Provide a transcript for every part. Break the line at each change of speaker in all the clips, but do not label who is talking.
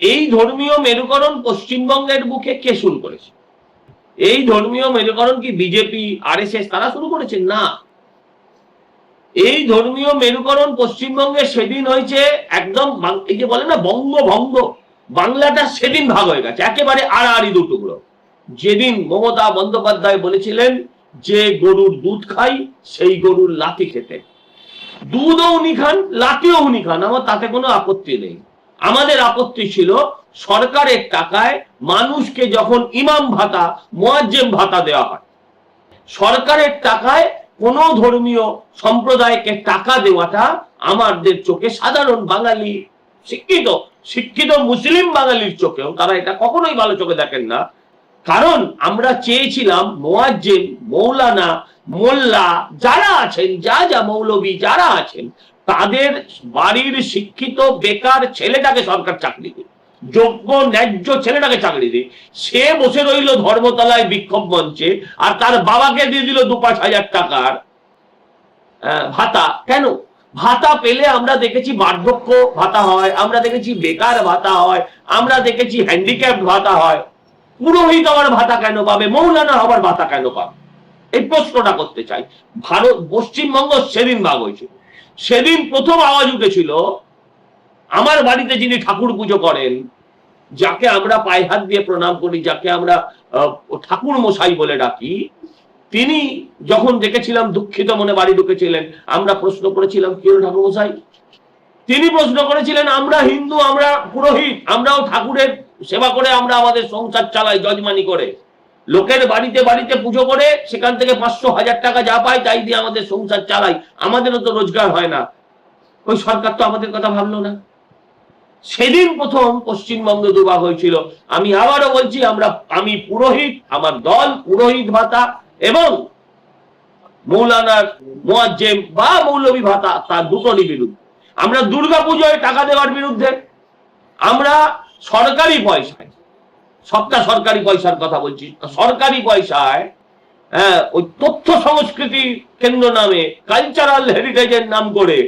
এই ধর্মীয় মেরুকরণ পশ্চিমবঙ্গের বুকে কে শুরু করেছে? এই ধর্মীয় মেরুকরণ কি বিজেপি, আরএসএস তারা শুরু করেছে? না। এই ধর্মীয় মেরুকরণ পশ্চিমবঙ্গে সেদিন হয়েছে একদম এই যে বলে না, বঙ্গভঙ্গ। বাংলাটা সেদিন ভাগ হয়ে গেছে। একেবারে আড়াআড়ি দুটুকরো যেদিন মমতা বন্দ্যোপাধ্যায় বলেছিলেন যে গরুর দুধ খাই, সেই গরুর লাঠি খেতে। দুধও উনি খান, লাঠিও উনি খান। আমার তাতে কোনো আপত্তি নেই। আমাদের আপত্তি ছিল সরকারের টাকায় মানুষকে যখন ইমাম ভাতা, মোয়াজ্জেম ভাতা দেওয়া হয়। সরকারের টাকায় কোন ধর্মীয় সম্প্রদায়কে টাকা দেওয়াটা আমাদের চোখে সাধারণ বাঙালি শিক্ষিত শিক্ষিত মুসলিম বাঙালির চোখেও তারা এটা কখনোই ভালো চোখে দেখেন না। কারণ আমরা চেয়েছিলাম মোয়াজ্জেম, মৌলানা, মোল্লা, যারা আছেন, যা যা মৌলবী যারা আছেন তাদের বাড়ির শিক্ষিত, বেকার ছেলেটাকে সরকার চাকরি দিক যোগ্য, ন্যায্য ছেলেটাকে চাকরি দিক সে বসে রইল ধর্মতলায় বিক্ষোভ মঞ্চে, আর তার বাবাকে দিয়ে দিল দু পাঁচ হাজার টাকার ভাতা। কেন? ভাতা পেলে আমরা দেখেছি বার্ধক্য ভাতা হয়, আমরা দেখেছি বেকার ভাতা হয়, আমরা দেখেছি হ্যান্ডিক্যাপ ভাতা হয়। পুরোহিত হওয়ার ভাতা কেন পাবে? মৌলানা হওয়ার ভাতা কেন পাবে? এই প্রশ্নটা করতে চাই। ভারত, পশ্চিমবঙ্গ সেদিন ভাগ হয়েছিল। সেদিন প্রথম আওয়াজ উঠেছিল, আমার বাড়িতে যিনি ঠাকুর পুজো করেন, যাকে আমরা পায়ে হাত দিয়ে প্রণাম করি, যাকে আমরা ঠাকুর মশাই বলে ডাকি, তিনি যখন দেখেছিলাম দুঃখিত মনে বাড়ি ঢুকেছিলেন, আমরা প্রশ্ন করেছিলাম, কি ঠাকুর মশাই? তিনি প্রশ্ন করেছিলেন, আমরা হিন্দু, আমরা পুরোহিত, আমরাও ঠাকুরের সেবা করে, আমরা আমাদের সংসার চালাই, যজমানি করে। লোকের বাড়িতে বাড়িতে পুজো করে, সেখান থেকে পাঁচশো হাজার টাকা যা পাই তাই দিয়ে আমাদের সংসার চালাই। আমাদেরও তো রোজগার হয় না। ওই সরকার তো আমাদের কথা ভাবলো না। সেদিন প্রথম পশ্চিমবঙ্গ দুর্ভাগ হয়েছিল। আমি আবারও বলছি, আমরা, আমি পুরোহিত, আমার দল পুরোহিত ভাতা এবং মৌলানার মোয়াজ্জেম বা মৌলভী ভাতা, তার দুটোরই বিরুদ্ধে। আমরা দুর্গা পুজোয় টাকা দেওয়ার বিরুদ্ধে। আমরা সরকারি পয়সায় সবটা সরকারি পয়সার কথা বলছি। সরকারি পয়সায় হ্যাঁ ওই তথ্য সংস্কৃতি কেন্দ্র নামে কালচারাল হেরিটেজের নাম করে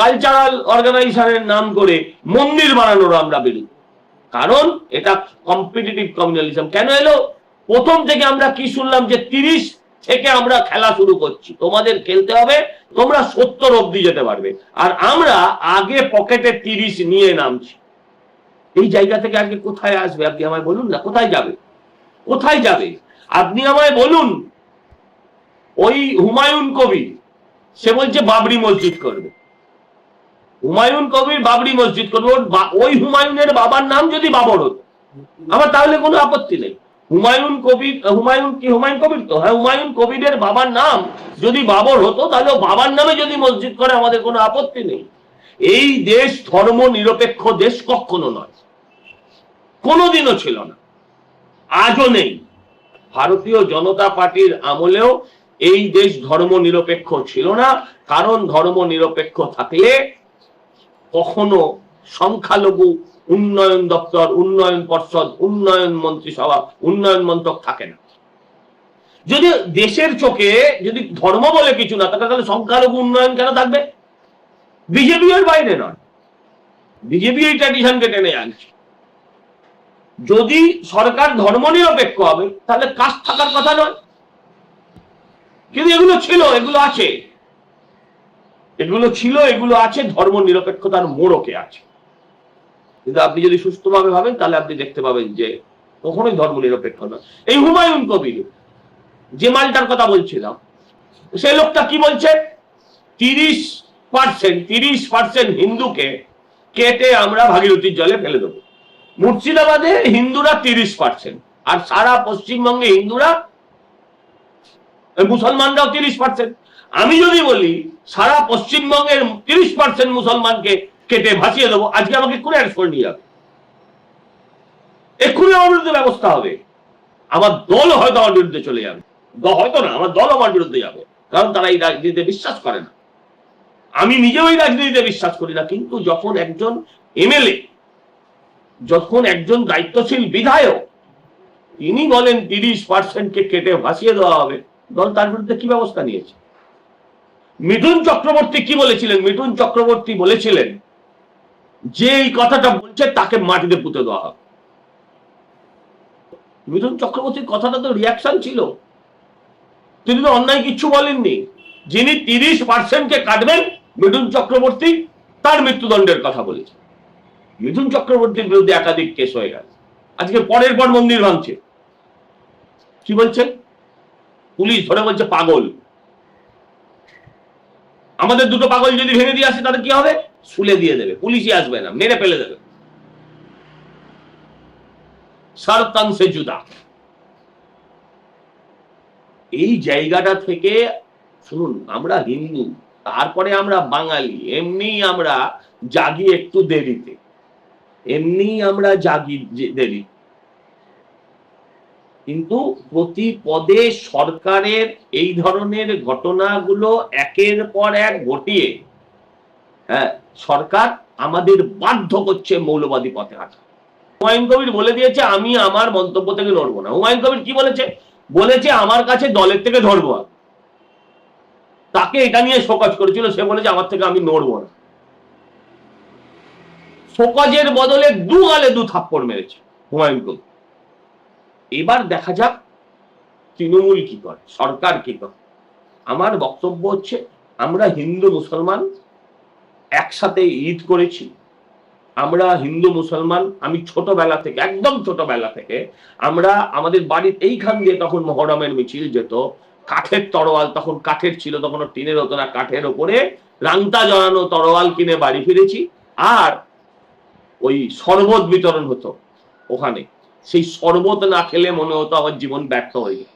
কালচারাল অর্গানাইজেশনের নাম করে মন্দির বানানোর আমরা বিরুদ্ধে কারণ এটা কম্পিটিটিভ কমিউনালিজম কেন এলো? প্রথম থেকে আমরা কি শুনলাম যে তিরিশ থেকে আমরা খেলা শুরু করছি। তোমাদের খেলতে হবে, তোমরা সত্তর অব্দি যেতে পারবে। আর আমরা আগে পকেটে তিরিশ নিয়ে নামছি। এই জায়গা থেকে আগে কোথায় আসবে? আপনি আমায় বলুন না, কোথায় যাবে? কোথায় যাবে? আপনি আমায় বলুন। ওই হুমায়ুন কবির, সে বলছে বাবরি মসজিদ করবে। হুমায়ুন কবির বাবরি মসজিদ করবে। ওই হুমায়ুনের বাবার নাম যদি বাবর হতো, আমার তাহলে কোনো আপত্তি নেই। হুমায়ুন কবির, হুমায়ুন কি, হুমায়ুন কবির তো? হ্যাঁ হুমায়ুন কবিরের বাবার নাম যদি বাবর হতো, তাহলে বাবার নামে যদি মসজিদ করে, আমাদের কোনো আপত্তি নেই। এই দেশ ধর্ম নিরপেক্ষ দেশ কখনো নয়। কোনোদিনও ছিল না। আজও নেই। ভারতীয় জনতা পার্টির আমলেও এই দেশ ধর্ম নিরপেক্ষ ছিল না, কারণ ধর্ম নিরপেক্ষ থাকলে কখনো সংখ্যালঘু উন্নয়ন দপ্তর, উন্নয়ন পর্ষদ, উন্নয়ন মন্ত্রিসভা, উন্নয়ন মন্ত্রক থাকে না। যদি দেশের চোখে যদি ধর্ম বলে কিছু না থাকে তাহলে সংখ্যালঘু উন্নয়ন কেন থাকবে? বিজেপি এর বাইরে নয়। বিজেপি এই ট্র্যাডিশনকে টেনে আনছে। যদি সরকার ধর্ম নিরপেক্ষ হবে, তাহলে কাজ থাকার কথা নয়। কিন্তু এগুলো ছিল, এগুলো আছে। এগুলো ছিল, এগুলো আছে, ধর্ম নিরপেক্ষতার মোড়কে আছে। কিন্তু আপনি যদি সুস্থভাবে ভাবেন, তাহলে আপনি দেখতে পাবেন যে কখনোই ধর্ম নিরপেক্ষ না এই হুমায়ুন কবির, যে মালটার কথা বলছিলাম, সেই লোকটা কি বলছে? তিরিশ পার্সেন্ট তিরিশ পার্সেন্ট হিন্দুকে কেটে আমরা ভাগীরথীর জলে ফেলে দেবো। মুর্শিদাবাদে হিন্দুরা তিরিশ পার্সেন্ট আর সারা পশ্চিমবঙ্গে হিন্দুরা মুসলমানরাও তিরিশ পার্সেন্ট আমি যদি বলি, সারা পশ্চিমবঙ্গের তিরিশ পার্সেন্ট মুসলমানকে কেটে ভাসিয়ে দেবো, আজকে আমাকে কোন অ্যারেস্ট করে নিয়ে যাবে। এক্ষুনি আমার বিরুদ্ধে ব্যবস্থা হবে। আমার দল হয়তো আমার বিরুদ্ধে চলে যাবে। হয়তো না, আমার দল আমার বিরুদ্ধে যাবে, কারণ তারা এই রাজনীতিতে বিশ্বাস করে না। আমি নিজেও এই রাজনীতিতে বিশ্বাস করি না, কিন্তু যখন একজন এমএলএ যখন একজন দায়িত্বশীল বিধায়ক তিনি বলেন তিরিশ পার্সেন্টকে কেটে ভাসিয়ে দেওয়া হবে। দল তার বিরুদ্ধে কি ব্যবস্থা নিয়েছে? মিঠুন চক্রবর্তী কি বলেছিলেন? মিঠুন চক্রবর্তী বলেছিলেন যে এই কথাটা বলছে তাকে মাটিতে পুঁতে দেওয়া হবে। মিঠুন চক্রবর্তীর কথাটা তো রিয়াকশন ছিল। তিনি তো অন্যায় কিচ্ছু বলেননি। যিনি তিরিশ পার্সেন্টকে কাটবেন, মিঠুন চক্রবর্তী তার মৃত্যুদণ্ডের কথা বলেছে মিঠুন চক্রবর্তীর বিরুদ্ধে একাধিক কেস হয়ে গেছে। আজকে পরের পর মন্দির ভাঙছে। কি বলছে? পুলিশ ধরে বলছে পাগল। আমাদের দুটো পাগল যদি ভেঙে দিয়ে আসে তাদের কি হবে? শুলে দিয়ে দেবে। পুলিশই আসবে না, মেরে ফেলে দেবে। সারতান জুদা। এই জায়গাটা থেকে, শুনুন, আমরা হিন্দু, তারপরে আমরা বাঙালি, এমনি আমরা জাগি একটু দেরিতে। এমনি আমরা জাগি দেরি কিন্তু প্রতি পদে সরকারের এই ধরনের ঘটনাগুলো একের পর এক ঘটিয়ে হ্যাঁ সরকার আমাদের বাধ্য করছে মৌলবাদী পথে হাঁটা। হুমায়ুন কবির বলে দিয়েছে, আমি আমার মন্তব্য থেকে নড়বো না। হুমায়ুন কবির কি বলেছে? বলেছে, আমার কাছে দলের থেকে ধরবো তাকে এটা নিয়ে শোকজ করেছিল, সে বলেছে, আমার থেকে আমি নড়বো না। শোকজের বদলে দু গালে দু থাপ্পড় মেরেছে হুমায়ুন কবির। এবার দেখা যাক তৃণমূল কি করে, সরকার কি করে। আমার বক্তব্য হচ্ছে, আমরা হিন্দু মুসলমান, একসাথে ঈদ করেছি। আমরা হিন্দু মুসলমান, আমি ছোটবেলা থেকে, একদম ছোটবেলা থেকে, আমরা আমাদের বাড়ির এইখান দিয়ে তখন মহরমের মিছিল যেত, কাঠের তরোয়াল তখন কাঠের ছিল তখন টিনের হতো না কাঠের ওপরে রাংতা জড়ানো তরোয়াল কিনে বাড়ি ফিরেছি। আর ওই শরবত বিতরণ হতো ওখানে। সেই শরবত না খেলে মনে হতো আমার জীবন ব্যর্থ হয়ে যায়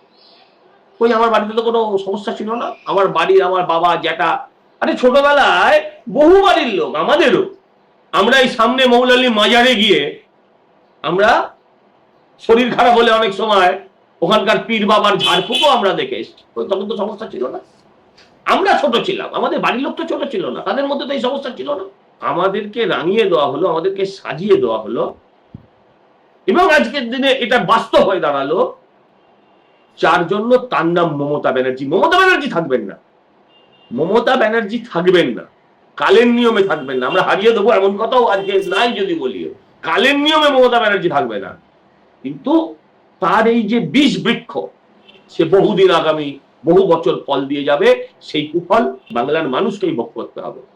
ওই আমার বাড়িতে তো কোনো সমস্যা ছিল না? আমার বাড়ির আমার বাবা, জ্যাঠা, আরে ছোটবেলায় বহু বাড়ির লোক, আমাদেরও। আমরা এই সামনে মৌলালি মাজারে গিয়ে আমরা শরীর খারাপ হলে অনেক সময় ওখানকার পীর বাবার ঝাড়ফুঁকও আমরা দেখে এসেছি। তখন তো সমস্যা ছিল না। আমরা ছোট ছিলাম, আমাদের বাড়ির লোক তো ছোট ছিল না, তাদের মধ্যে তো এই সমস্যা ছিল না। আমাদেরকে রাঙিয়ে দেওয়া হলো, আমাদেরকে সাজিয়ে দেওয়া হলো। এবং আজকের দিনে এটা বাস্তব হয়ে দাঁড়াল। যার জন্য তার নাম মমতা ব্যানার্জি। মমতা ব্যানার্জি থাকবেন না। মমতা ব্যানার্জি থাকবেন না। কালের নিয়মে থাকবেন না। আমরা হারিয়ে দেবো এমন কথাও আজকে নাই যদি বলিও। কালের নিয়মে মমতা ব্যানার্জি থাকবে না। কিন্তু তার এই যে বিষ বৃক্ষ, সে বহুদিন আগামী বহু বছর ফল দিয়ে যাবে। সেই কুফল বাংলার মানুষকেই ভোগ করতে হবে।